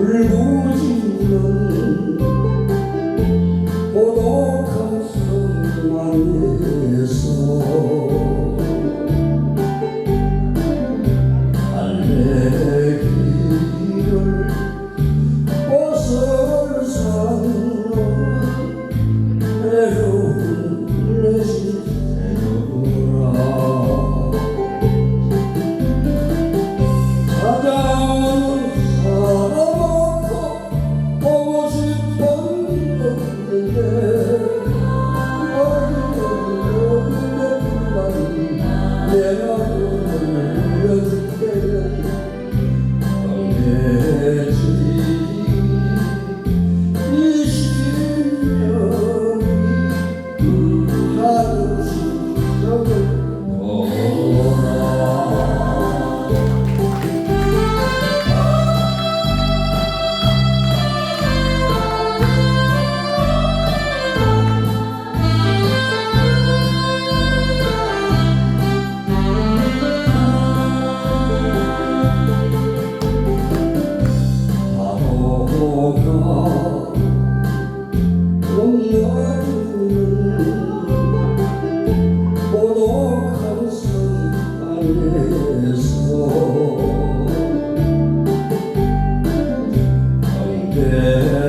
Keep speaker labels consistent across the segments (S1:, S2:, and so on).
S1: 울부짖는 melhor. 공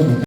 S2: Muito bem.